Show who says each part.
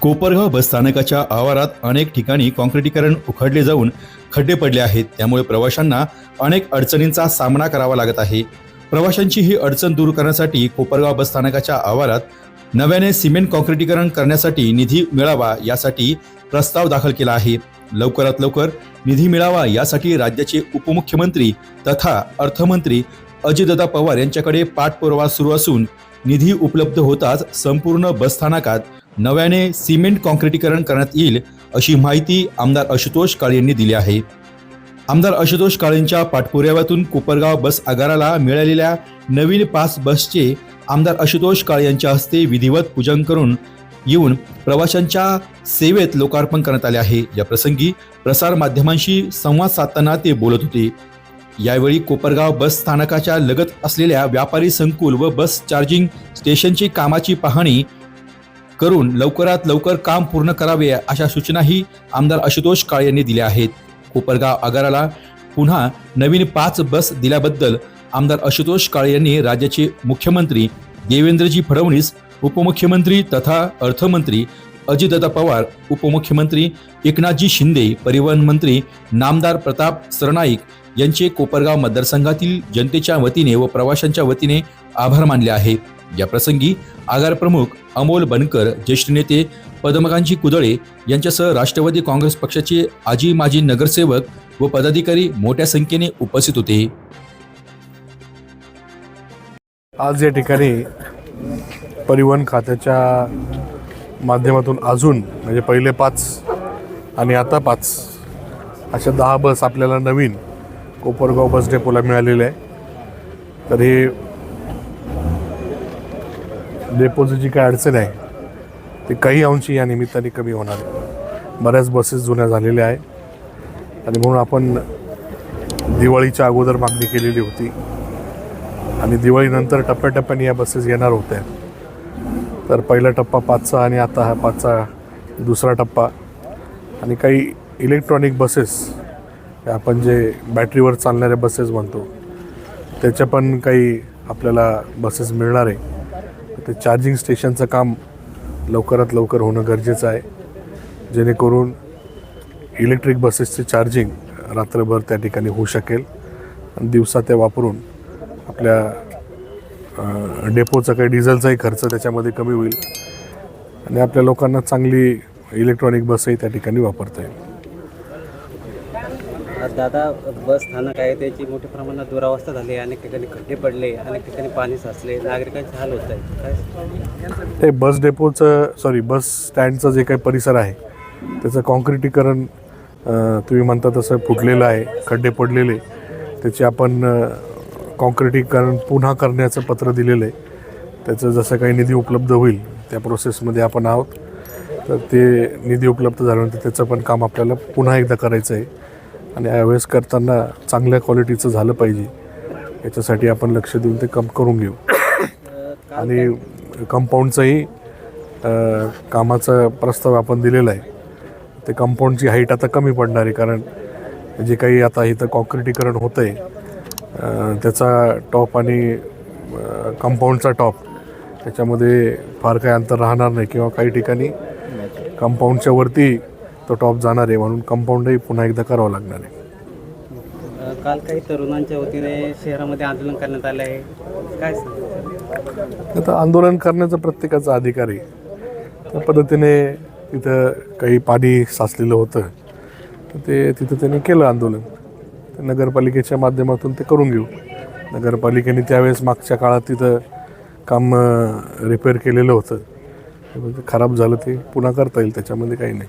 Speaker 1: कोपरगाव बसस्थानकाच्या आवारात अनेक ठिकाणी काँक्रिटीकरण उखडले जाऊन खड्डे पडले आहेत. त्यामुळे प्रवाशांना अनेक अडचणींचा सामना करावा लागत आहे. प्रवाशांची ही अडचण दूर करण्यासाठी कोपरगाव बसस्थानकाच्या आवारात नव्याने सिमेंट काँक्रिटीकरण करण्यासाठी निधी मिळावा यासाठी प्रस्ताव दाखल केला आहे. लवकरात लवकर निधी मिळावा यासाठी राज्याचे उपमुख्यमंत्री तथा अर्थमंत्री अजितदादा पवार यांच्याकडे पाठपुरावा सुरू असून निधी उपलब्ध होताच संपूर्ण बसस्थानकात नव्याने सिमेंट काँक्रिटीकरण करण्यात येईल अशी माहिती आमदार आशुतोष काळे यांनी दिली आहे. आमदार आशुतोष काळेंच्या पाठपुराव्यातून कोपरगाव बस आगाराला मिळालेल्या नवीन पास बसचे आमदार आशुतोष काळे यांच्या हस्ते विधिवत पूजन करून येऊन प्रवाशांच्या सेवेत लोकार्पण करण्यात आले आहे. या प्रसंगी प्रसार माध्यमांशी संवाद साधताना ते बोलत होते. यावेळी कोपरगाव बस स्थानकाच्या लगत असलेल्या व्यापारी संकुल व बस चार्जिंग स्टेशनची कामाची पाहणी करून लवकरात लवकर काम पूर्ण करावे अशा सूचनाही आमदार आशुतोष काळे यांनी दिल्या आहेत. कोपरगाव आगाराला पुन्हा नवीन पाच बस दिल्याबद्दल आमदार आशुतोष काळे यांनी राज्याचे मुख्यमंत्री देवेंद्रजी फडणवीस उपमुख्यमंत्री तथा अर्थमंत्री अजितदादा पवार उपमुख्यमंत्री एकनाथजी शिंदे परिवहन मंत्री नामदार प्रताप सरनाईक यांचे कोपरगाव मतदारसंघातील जनतेच्या वतीने व प्रवाशांच्या वतीने आभार मानले आहे. या प्रसंगी आगार प्रमुख अमोल बनकर ज्येष्ठ नेते पद्मकांजी कुदळे यांच्यासह राष्ट्रवादी काँग्रेस पक्षाचे आजी माजी नगरसेवक व पदाधिकारी मोठ्या संख्येने उपस्थित होते.
Speaker 2: आज या ठिकाणी परिवहन खात्याच्या माध्यमातून अजून म्हणजे पहिले पाच आणि आता पाच अशा दहा बस आपल्याला नवीन कोपरगाव बस डेपोला मिळालेलं आहे. तर हे डेपोची जी काय अडचण आहे ते काही अंशी या निमित्ताने कमी होणार आहे. बऱ्याच बसेस जुन्या झालेल्या आहे आणि म्हणून आपण दिवाळीच्या अगोदर मागणी केलेली होती. आणि दिवाळीनंतर टप्प्याटप्प्याने या बसेस येणार होत्या. तर पहिला टप्पा पाचचा आणि आता हा पाचचा दुसरा टप्पा. आणि काही इलेक्ट्रॉनिक बसेस आपण जे बॅटरीवर चालणाऱ्या बसेस म्हणतो त्याच्या पण काही आपल्याला बसेस मिळणार आहे. ते चार्जिंग स्टेशनचं काम लवकरात लवकर होणं गरजेचं आहे. जेणेकरून इलेक्ट्रिक बसेसचे चार्जिंग रात्रभर त्या ठिकाणी होऊ शकेल. आणि दिवसा ते वापरून आपल्या डेपोचा काही डिझेलचाही खर्च त्याच्यामध्ये कमी होईल. आणि आपल्या लोकांना चांगली इलेक्ट्रॉनिक बसही त्या ठिकाणी वापरता येईल.
Speaker 3: दादा बस स्थानक आहे त्याची मोठ्या प्रमाणात दुरावस्था झाली आहे अनेक ठिकाणी खड्डे पडले अनेक ठिकाणी पाणी साचले नागरिकांचे हाल होत आहेत.
Speaker 2: ते बस डेपोचं सॉरी बस स्टँडचं जे काही परिसर आहे त्याचं कॉन्क्रिटीकरण तुम्ही म्हणता तसं फुटलेलं आहे खड्डे पडलेले त्याचे आपण कॉन्क्रिटीकरण पुन्हा करण्याचं पत्र दिलेलं आहे. त्याचं जसं काही निधी उपलब्ध होईल त्या प्रोसेसमध्ये आपण आहोत. तर ते निधी उपलब्ध झाल्यानंतर त्याचं पण काम आपल्याला पुन्हा एकदा करायचं आहे. आणि ॲवेस करताना चांगल्या क्वालिटीचं झालं पाहिजे. याच्यासाठी आपण लक्ष देऊन ते कम करून घेऊ. आणि कंपाऊंडचंही कामाचा प्रस्ताव आपण दिलेला आहे. ते कंपाऊंडची हाईट आता कमी पडणार आहे कारण जे काही आता इथं कॉन्क्रिटीकरण होतं आहे त्याचा टॉप आणि कंपाऊंडचा टॉप त्याच्यामध्ये फार काही अंतर राहणार नाही किंवा काही ठिकाणी कंपाऊंडच्या वरती तो टॉप जाणार आहे म्हणून कंपाऊंडही पुन्हा एकदा करावं लागणार आहे.
Speaker 3: काल काही तरुणांच्या वतीने शहरामध्ये आंदोलन करण्यात आलं आहे. काय?
Speaker 2: आता आंदोलन करण्याचा प्रत्येकाचा अधिकार आहे. त्या पद्धतीने तिथं काही पाणी साचलेलं होतं. तर ते तिथं त्याने केलं आंदोलन. तर नगरपालिकेच्या माध्यमातून ते करून घेऊ. नगरपालिकेने त्यावेळेस मागच्या काळात तिथं काम रिपेअर केलेलं होतं. खराब झालं ते पुन्हा करता येईल त्याच्यामध्ये काही नाही.